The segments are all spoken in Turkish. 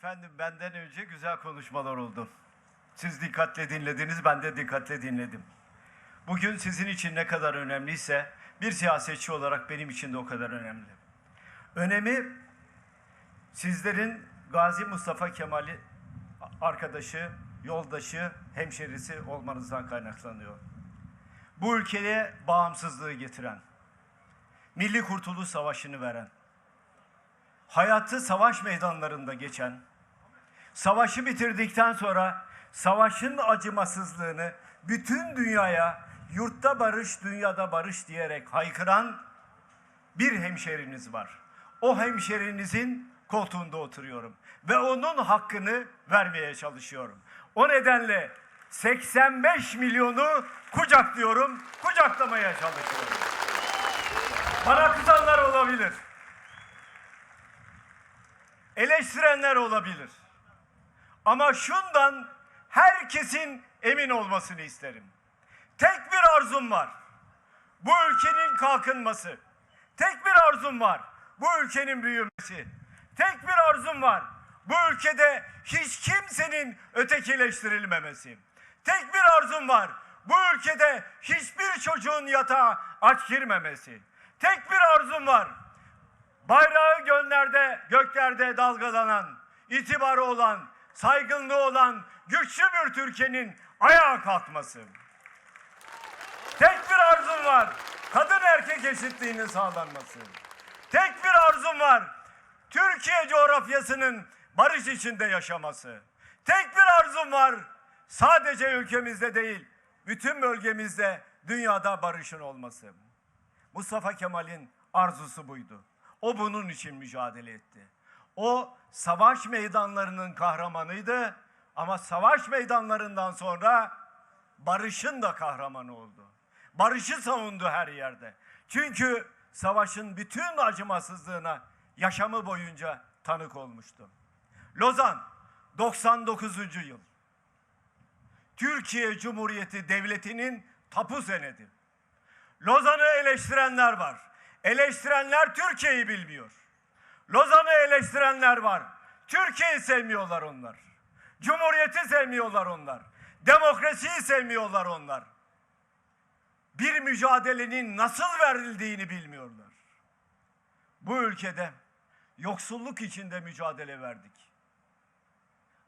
Efendim benden önce güzel konuşmalar oldu. Siz dikkatle dinlediniz, ben de dikkatle dinledim. Bugün sizin için ne kadar önemliyse bir siyasetçi olarak benim için de o kadar önemli. Önemi sizlerin Gazi Mustafa Kemal'i arkadaşı, yoldaşı, hemşerisi olmanızdan kaynaklanıyor. Bu ülkeye bağımsızlığı getiren, Milli Kurtuluş Savaşı'nı veren, hayatı savaş meydanlarında geçen, savaşı bitirdikten sonra savaşın acımasızlığını bütün dünyaya yurtta barış, dünyada barış diyerek haykıran bir hemşeriniz var. O hemşerinizin koltuğunda oturuyorum ve onun hakkını vermeye çalışıyorum. O nedenle 85 milyonu kucaklıyorum, kucaklamaya çalışıyorum. Bana kızanlar olabilir. Eleştirenler olabilir. Ama şundan herkesin emin olmasını isterim. Tek bir arzum var. Bu ülkenin kalkınması. Tek bir arzum var. Bu ülkenin büyümesi. Tek bir arzum var. Bu ülkede hiç kimsenin ötekileştirilmemesi. Tek bir arzum var. Bu ülkede hiçbir çocuğun yatağa aç girmemesi. Tek bir arzum var. Bayrağı gönlerde, göklerde dalgalanan, itibarı olan, saygınlığı olan güçlü bir Türkiye'nin ayağa kalkması. Tek bir arzum var. Kadın erkek eşitliğinin sağlanması. Tek bir arzum var. Türkiye coğrafyasının barış içinde yaşaması. Tek bir arzum var. Sadece ülkemizde değil, bütün bölgemizde, dünyada barışın olması. Mustafa Kemal'in arzusu buydu. O bunun için mücadele etti. O savaş meydanlarının kahramanıydı ama savaş meydanlarından sonra barışın da kahramanı oldu. Barışı savundu her yerde. Çünkü savaşın bütün acımasızlığına yaşamı boyunca tanık olmuştu. Lozan 99. yıl. Türkiye Cumhuriyeti Devleti'nin tapu senedi. Lozan'ı eleştirenler var. Eleştirenler Türkiye'yi bilmiyor. Lozan'ı eleştirenler var. Türkiye'yi sevmiyorlar onlar. Cumhuriyeti sevmiyorlar onlar. Demokrasiyi sevmiyorlar onlar. Bir mücadelenin nasıl verildiğini bilmiyorlar. Bu ülkede yoksulluk içinde mücadele verdik.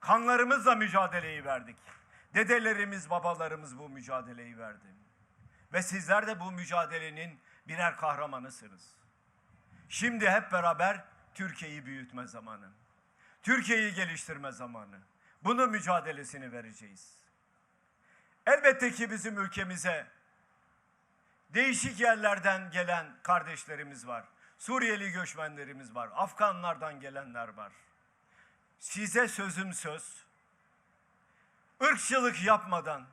Kanlarımızla mücadeleyi verdik. Dedelerimiz, babalarımız bu mücadeleyi verdi. Ve sizler de bu mücadelenin birer kahramanısınız. Şimdi hep beraber Türkiye'yi büyütme zamanı. Türkiye'yi geliştirme zamanı. Bunun mücadelesini vereceğiz. Elbette ki bizim ülkemize değişik yerlerden gelen kardeşlerimiz var. Suriyeli göçmenlerimiz var. Afganlardan gelenler var. Size sözüm söz. Irkçılık yapmadan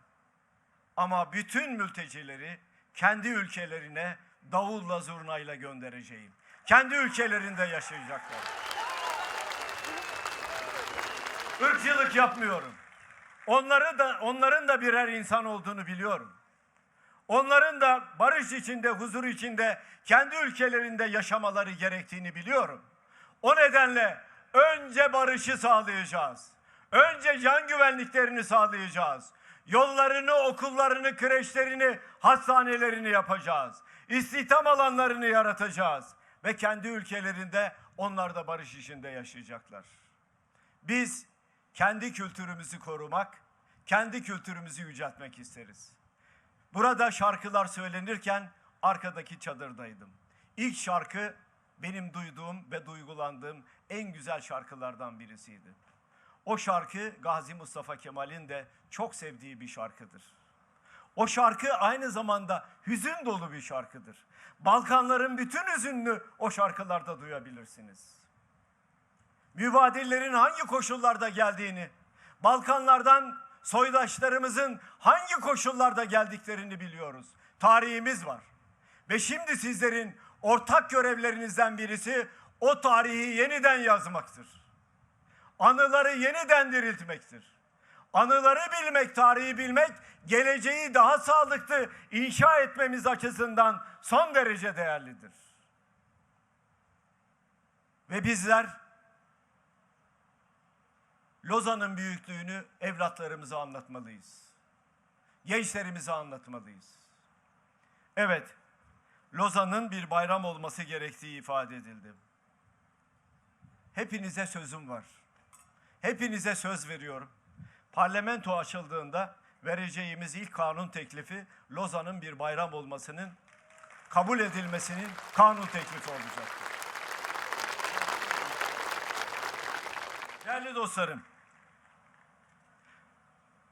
ama bütün mültecileri kendi ülkelerine davulla zurnayla göndereceğim. Kendi ülkelerinde yaşayacaklar. Irkçılık yapmıyorum. Onları da onların da birer insan olduğunu biliyorum. Onların da barış içinde, huzur içinde kendi ülkelerinde yaşamaları gerektiğini biliyorum. O nedenle önce barışı sağlayacağız. Önce can güvenliklerini sağlayacağız. Yollarını, okullarını, kreşlerini, hastanelerini yapacağız. İstihdam alanlarını yaratacağız. Ve kendi ülkelerinde onlar da barış içinde yaşayacaklar. Biz kendi kültürümüzü korumak, kendi kültürümüzü yüceltmek isteriz. Burada şarkılar söylenirken arkadaki çadırdaydım. İlk şarkı benim duyduğum ve duygulandığım en güzel şarkılardan birisiydi. O şarkı Gazi Mustafa Kemal'in de çok sevdiği bir şarkıdır. O şarkı aynı zamanda hüzün dolu bir şarkıdır. Balkanların bütün hüzününü o şarkılarda duyabilirsiniz. Mübadillerin hangi koşullarda geldiğini, Balkanlardan soydaşlarımızın hangi koşullarda geldiklerini biliyoruz. Tarihimiz var. Ve şimdi sizlerin ortak görevlerinizden birisi o tarihi yeniden yazmaktır. Anıları yeniden diriltmektir. Anıları bilmek, tarihi bilmek, geleceği daha sağlıklı inşa etmemiz açısından son derece değerlidir. Ve bizler Lozan'ın büyüklüğünü evlatlarımıza anlatmalıyız. Gençlerimize anlatmalıyız. Evet, Lozan'ın bir bayram olması gerektiği ifade edildi. Hepinize sözüm var. Hepinize söz veriyorum. Parlamento açıldığında vereceğimiz ilk kanun teklifi Lozan'ın bir bayram olmasının kabul edilmesinin kanun teklifi olacaktır. Değerli dostlarım,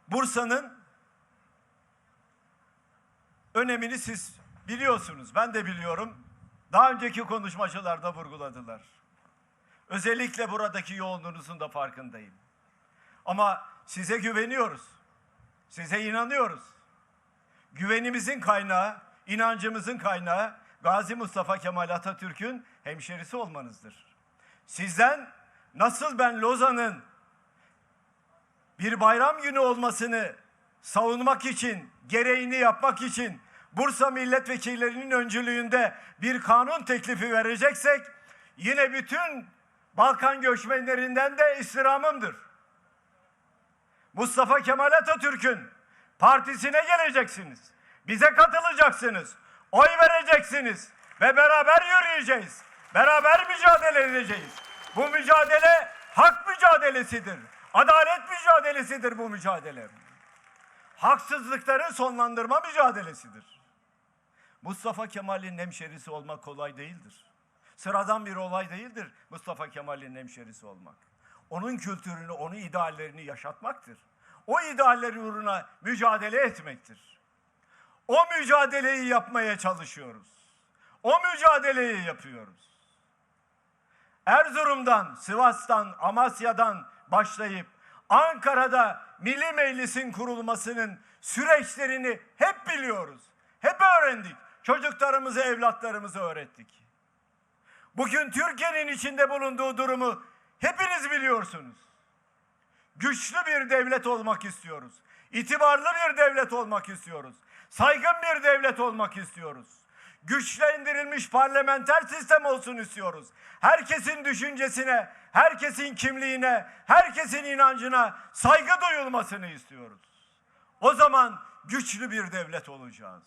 Bursa'nın önemini siz biliyorsunuz, ben de biliyorum. Daha önceki konuşmacılar da vurguladılar. Özellikle buradaki yoğunluğunuzun da farkındayım. Ama size güveniyoruz. Size inanıyoruz. Güvenimizin kaynağı, inancımızın kaynağı Gazi Mustafa Kemal Atatürk'ün hemşerisi olmanızdır. Sizden nasıl ben Lozan'ın bir bayram günü olmasını savunmak için, gereğini yapmak için Bursa milletvekillerinin öncülüğünde bir kanun teklifi vereceksek yine bütün Balkan göçmenlerinden de istirhamımdır. Mustafa Kemal Atatürk'ün partisine geleceksiniz. Bize katılacaksınız. Oy vereceksiniz ve beraber yürüyeceğiz. Beraber mücadele edeceğiz. Bu mücadele hak mücadelesidir. Adalet mücadelesidir bu mücadele. Haksızlıkları sonlandırma mücadelesidir. Mustafa Kemal'in hemşerisi olmak kolay değildir. Sıradan bir olay değildir Mustafa Kemal'in hemşerisi olmak. Onun kültürünü, onun ideallerini yaşatmaktır. O idealler uğruna mücadele etmektir. O mücadeleyi yapmaya çalışıyoruz. O mücadeleyi yapıyoruz. Erzurum'dan, Sivas'tan, Amasya'dan başlayıp Ankara'da Milli Meclis'in kurulmasının süreçlerini hep biliyoruz. Hep öğrendik. Çocuklarımızı, evlatlarımızı öğrettik. Bugün Türkiye'nin içinde bulunduğu durumu hepiniz biliyorsunuz. Güçlü bir devlet olmak istiyoruz. İtibarlı bir devlet olmak istiyoruz. Saygın bir devlet olmak istiyoruz. Güçlendirilmiş parlamenter sistem olsun istiyoruz. Herkesin düşüncesine, herkesin kimliğine, herkesin inancına saygı duyulmasını istiyoruz. O zaman güçlü bir devlet olacağız.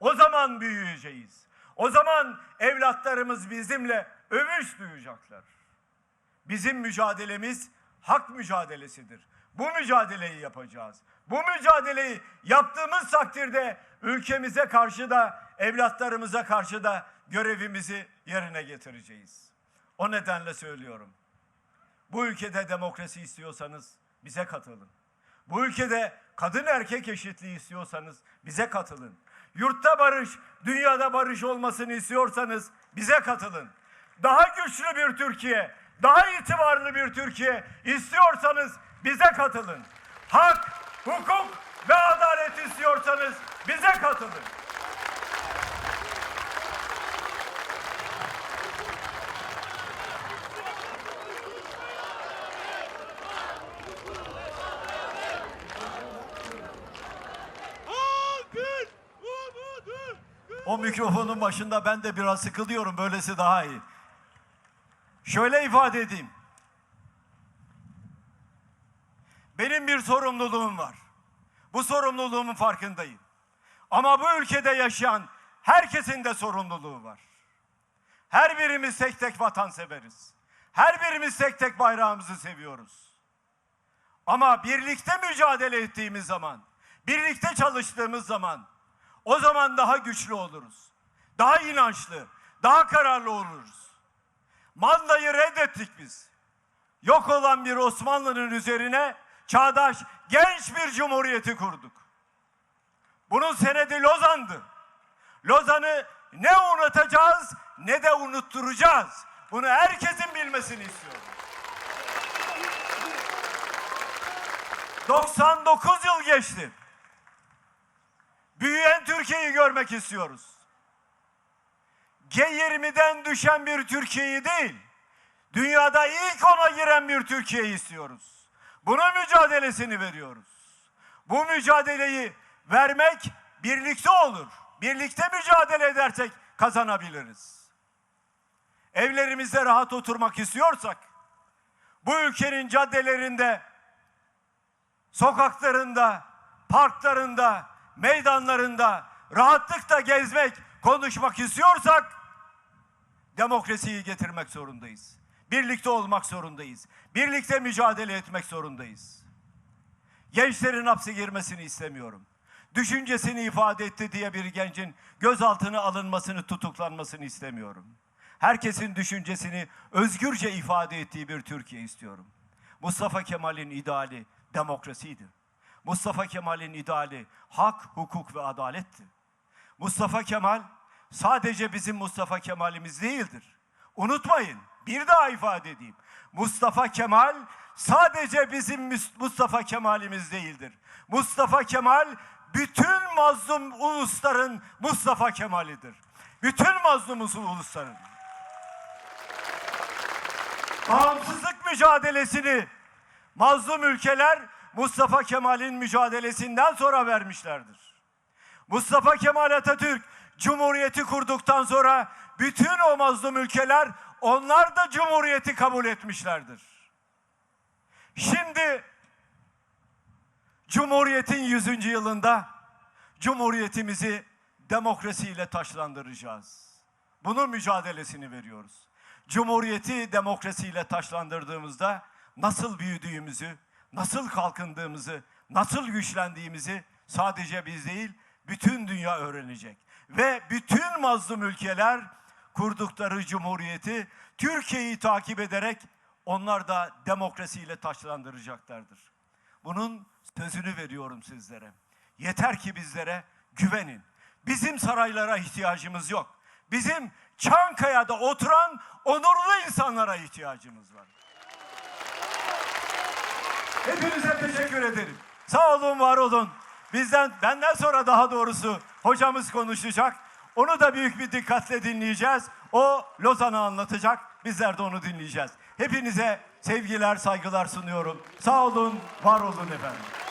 O zaman büyüyeceğiz. O zaman evlatlarımız bizimle övünç duyacaklar. Bizim mücadelemiz hak mücadelesidir. Bu mücadeleyi yapacağız. Bu mücadeleyi yaptığımız takdirde ülkemize karşı da evlatlarımıza karşı da görevimizi yerine getireceğiz. O nedenle söylüyorum. Bu ülkede demokrasi istiyorsanız bize katılın. Bu ülkede kadın erkek eşitliği istiyorsanız bize katılın. Yurtta barış, dünyada barış olmasını istiyorsanız bize katılın. Daha güçlü bir Türkiye, daha itibarlı bir Türkiye istiyorsanız bize katılın. Hak, hukuk ve adalet istiyorsanız bize katılın. O mikrofonun başında ben de biraz sıkılıyorum. Böylesi daha iyi. Şöyle ifade edeyim. Benim bir sorumluluğum var. Bu sorumluluğumun farkındayım. Ama bu ülkede yaşayan herkesin de sorumluluğu var. Her birimiz tek tek vatanseveriz. Her birimiz tek tek bayrağımızı seviyoruz. Ama birlikte mücadele ettiğimiz zaman, birlikte çalıştığımız zaman o zaman daha güçlü oluruz. Daha inançlı, daha kararlı oluruz. Mandayı reddettik biz. Yok olan bir Osmanlı'nın üzerine çağdaş genç bir cumhuriyeti kurduk. Bunun senedi Lozan'dı. Lozan'ı ne unutacağız ne de unutturacağız. Bunu herkesin bilmesini istiyorum. 99 yıl geçti. Büyüyen Türkiye'yi görmek istiyoruz. G20'den düşen bir Türkiye'yi değil, dünyada ilk ona giren bir Türkiye'yi istiyoruz. Bunun mücadelesini veriyoruz. Bu mücadeleyi vermek birlikte olur. Birlikte mücadele edersek kazanabiliriz. Evlerimizde rahat oturmak istiyorsak, bu ülkenin caddelerinde sokaklarında, parklarında, meydanlarında rahatlıkla gezmek, konuşmak istiyorsak demokrasiyi getirmek zorundayız. Birlikte olmak zorundayız. Birlikte mücadele etmek zorundayız. Gençlerin hapse girmesini istemiyorum. Düşüncesini ifade etti diye bir gencin gözaltına alınmasını, tutuklanmasını istemiyorum. Herkesin düşüncesini özgürce ifade ettiği bir Türkiye istiyorum. Mustafa Kemal'in ideali demokrasiydi. Mustafa Kemal'in ideali hak, hukuk ve adaletti. Mustafa Kemal sadece bizim Mustafa Kemal'imiz değildir. Unutmayın, bir daha ifade edeyim. Mustafa Kemal sadece bizim Mustafa Kemal'imiz değildir. Mustafa Kemal bütün mazlum ulusların Mustafa Kemal'idir. Bütün mazlum ulusların. Bağımsızlık mücadelesini mazlum ülkeler Mustafa Kemal'in mücadelesinden sonra vermişlerdir. Mustafa Kemal Atatürk Cumhuriyeti kurduktan sonra bütün o mazlum ülkeler onlar da Cumhuriyeti kabul etmişlerdir. Şimdi Cumhuriyetin 100. yılında Cumhuriyetimizi demokrasiyle taşlandıracağız. Bunun mücadelesini veriyoruz. Cumhuriyeti demokrasiyle taşlandırdığımızda nasıl büyüdüğümüzü, nasıl kalkındığımızı, nasıl güçlendiğimizi sadece biz değil, bütün dünya öğrenecek. Ve bütün mazlum ülkeler kurdukları cumhuriyeti Türkiye'yi takip ederek onlar da demokrasiyle taşlandıracaklardır. Bunun sözünü veriyorum sizlere. Yeter ki bizlere güvenin. Bizim saraylara ihtiyacımız yok. Bizim Çankaya'da oturan onurlu insanlara ihtiyacımız var. Hepinize teşekkür ederim. Sağ olun, var olun. Bizden, benden sonra daha doğrusu hocamız konuşacak. Onu da büyük bir dikkatle dinleyeceğiz. O Lozan'ı anlatacak. Bizler de onu dinleyeceğiz. Hepinize sevgiler, saygılar sunuyorum. Sağ olun, var olun efendim.